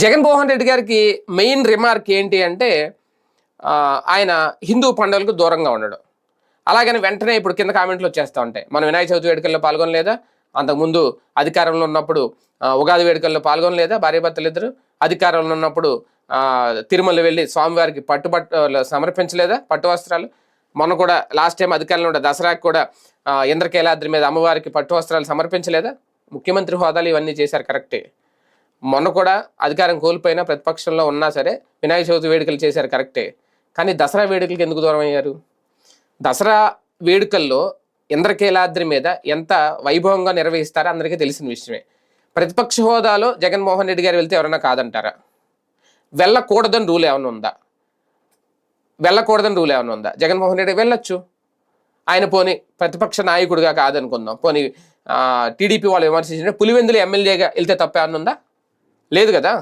జగన్మోహన్ రెడ్డి గారికి main remark ఏంటి అంటే ఆయన హిందూ పండుగలకు దూరంగా ఉండడం. అలాగని వెంటనే ఇప్పుడు కింద కామెంట్లు వచ్చేస్తూ ఉంటాయి. మనం వినాయక చవితి వేడుకల్లో పాల్గొనలేదా? అంతకుముందు అధికారంలో ఉన్నప్పుడు ఉగాది వేడుకల్లో పాల్గొనలేదా భార్యాభర్తలు ఇద్దరు అధికారంలో ఉన్నప్పుడు తిరుమల వెళ్ళి స్వామివారికి పట్టుబట్టు సమర్పించలేదా పట్టు వస్త్రాలు? మొన్న కూడా లాస్ట్ టైం అధికారంలో ఉండే దసరాకి కూడా ఇంద్రకేలాద్రి మీద అమ్మవారికి పట్టు వస్త్రాలు సమర్పించలేదా? ముఖ్యమంత్రి హోదాలు ఇవన్నీ చేశారు కరెక్టే మొన్న కూడా అధికారం కోల్పోయినా ప్రతిపక్షంలో ఉన్నా సరే వినాయక చవితి వేడుకలు చేశారు కరెక్టే. కానీ దసరా వేడుకలకి ఎందుకు దూరం అయ్యారు? దసరా వేడుకల్లో ఇంద్రకీలాద్రి మీద ఎంత వైభవంగా నిర్వహిస్తారో అందరికీ తెలిసిన విషయమే. ప్రతిపక్ష హోదాలో జగన్మోహన్ రెడ్డి గారు వెళ్తే ఎవరైనా కాదంటారా? వెళ్ళకూడదని రూల్ ఏమైనా ఉందా? వెళ్ళకూడదని రూల్ ఏమైనా ఉందా? జగన్మోహన్ రెడ్డి వెళ్ళొచ్చు. ఆయన పోని ప్రతిపక్ష నాయకుడిగా కాదనుకుందాం. పోని టీడీపీ వాళ్ళు విమర్శించిన పులివెందులు ఎమ్మెల్యేగా వెళ్తే తప్పే అని ఉందా? లేదు కదా?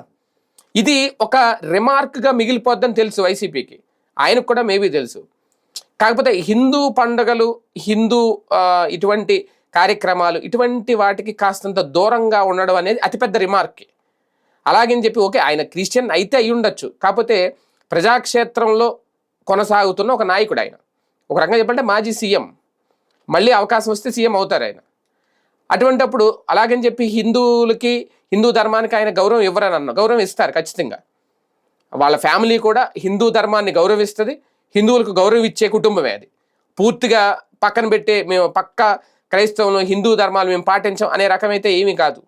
ఇది ఒక రిమార్క్గా మిగిలిపోద్దని తెలుసు వైసీపీకి. ఆయనకు కూడా మేబీ తెలుసు. కాకపోతే హిందూ పండుగలు హిందూ ఇటువంటి కార్యక్రమాలు ఇటువంటి వాటికి కాస్తంత దూరంగా ఉండడం అనేది అతిపెద్ద రిమార్క్ అలాగని చెప్పి ఓకే ఆయన క్రిస్టియన్ అయితే అయి ఉండొచ్చు. కాకపోతే ప్రజాక్షేత్రంలో కొనసాగుతున్న ఒక నాయకుడు ఆయన. ఒక రకంగా చెప్పాలంటే మాజీ సీఎం. మళ్ళీ అవకాశం వస్తే సీఎం అవుతారు ఆయన. అటువంటప్పుడు అలాగని చెప్పి హిందువులకి హిందూ ధర్మానికి ఆయన గౌరవం ఇవ్వరని అన్న గౌరవం ఇస్తారు ఖచ్చితంగా. వాళ్ళ ఫ్యామిలీ కూడా హిందూ ధర్మాన్ని గౌరవిస్తుంది హిందువులకు గౌరవం ఇచ్చే కుటుంబమే అది. పూర్తిగా పక్కన పెట్టే మేము పక్క క్రైస్తవులు హిందూ ధర్మాలు మేము పాటించాం అనే రకమైతే ఏమీ కాదు.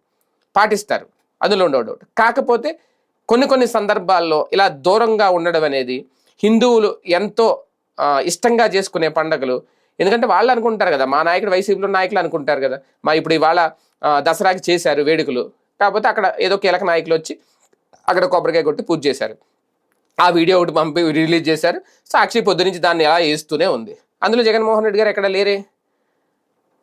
పాటిస్తారు. అందులో ఉండవు డౌట్. కాకపోతే కొన్ని కొన్ని సందర్భాల్లో ఇలా దూరంగా ఉండడం అనేది హిందువులు ఎంతో ఇష్టంగా చేసుకునే పండగలు. ఎందుకంటే వాళ్ళు అనుకుంటారు కదా మా నాయకుడు వైసీపీలో నాయకులు అనుకుంటారు కదా మా ఇప్పుడు ఇవాళ దసరాకి చేశారు వేడుకలు. కాకపోతే అక్కడ ఏదో కీలక నాయకులు వచ్చి అక్కడ కొబ్బరికాయ కొట్టి పూజ చేశారు. ఆ వీడియో ఒకటి పంపి రిలీజ్ చేశారు. సాక్షి పొద్దు నుంచి దాన్ని ఎలా వేస్తూనే ఉంది. అందులో జగన్మోహన్ రెడ్డి గారు ఎక్కడ లేరే?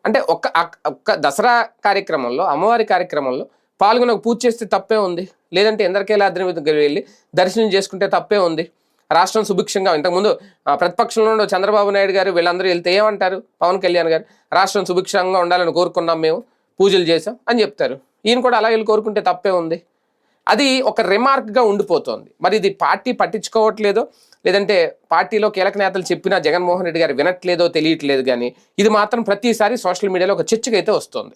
అంటే ఒక్క ఒక్క దసరా కార్యక్రమంలో అమ్మవారి కార్యక్రమంలో పాల్గొన పూజ చేస్తే తప్పే ఉంది. లేదంటే ఎందరికేలాద్రి మీద వెళ్ళి దర్శనం చేసుకుంటే తప్పే ఉంది. రాష్ట్రం సుభిక్షంగా ఇంతకుముందు ప్రతిపక్షంలో చంద్రబాబు నాయుడు గారు వీళ్ళందరూ వెళ్తే ఏమంటారు? పవన్ కళ్యాణ్ గారు రాష్ట్రం సుభిక్షంగా ఉండాలని కోరుకున్నాం మేము పూజలు చేసాం అని చెప్తారు. ఈయన కూడా అలా వెళ్ళి కోరుకుంటే తప్పే ఉంది. అది ఒక రిమార్క్గా ఉండిపోతోంది. మరి ఇది పార్టీ పట్టించుకోవట్లేదో లేదంటే పార్టీలో కీలక నేతలు చెప్పినా జగన్మోహన్ రెడ్డి గారు వినట్లేదో తెలియట్లేదు కానీ ఇది మాత్రం ప్రతిసారి సోషల్ మీడియాలో ఒక చర్చకైతే అయితే వస్తుంది.